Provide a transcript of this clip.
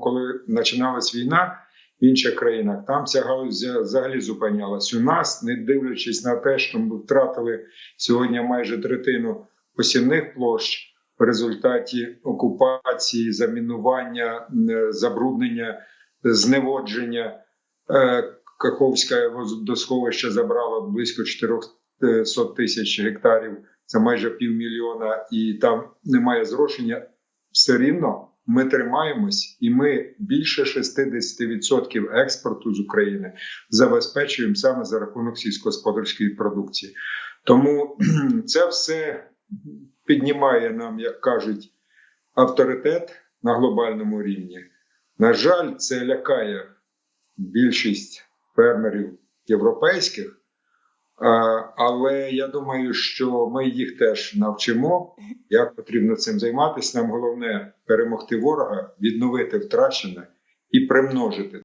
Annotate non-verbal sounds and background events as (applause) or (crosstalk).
Коли починалась війна в інших країнах, там ця галузь взагалі зупинялась. У нас, не дивлячись на те, що ми втратили сьогодні майже третину посівних площ в результаті окупації, замінування, е, забруднення, зневодження. Е, Каховське водосховище забрало близько 400 тисяч гектарів, це майже півмільйона, і там немає зрошення. Все рівно ми тримаємось, і ми більше 60% експорту з України забезпечуємо саме за рахунок сільськогосподарської продукції. Тому (clears throat) це все піднімає нам, як кажуть, авторитет на глобальному рівні. На жаль, це лякає більшість фермерів європейських. А, Але я думаю, що ми їх теж навчимо, як потрібно цим займатися. Нам головне перемогти ворога, відновити втрачене і примножити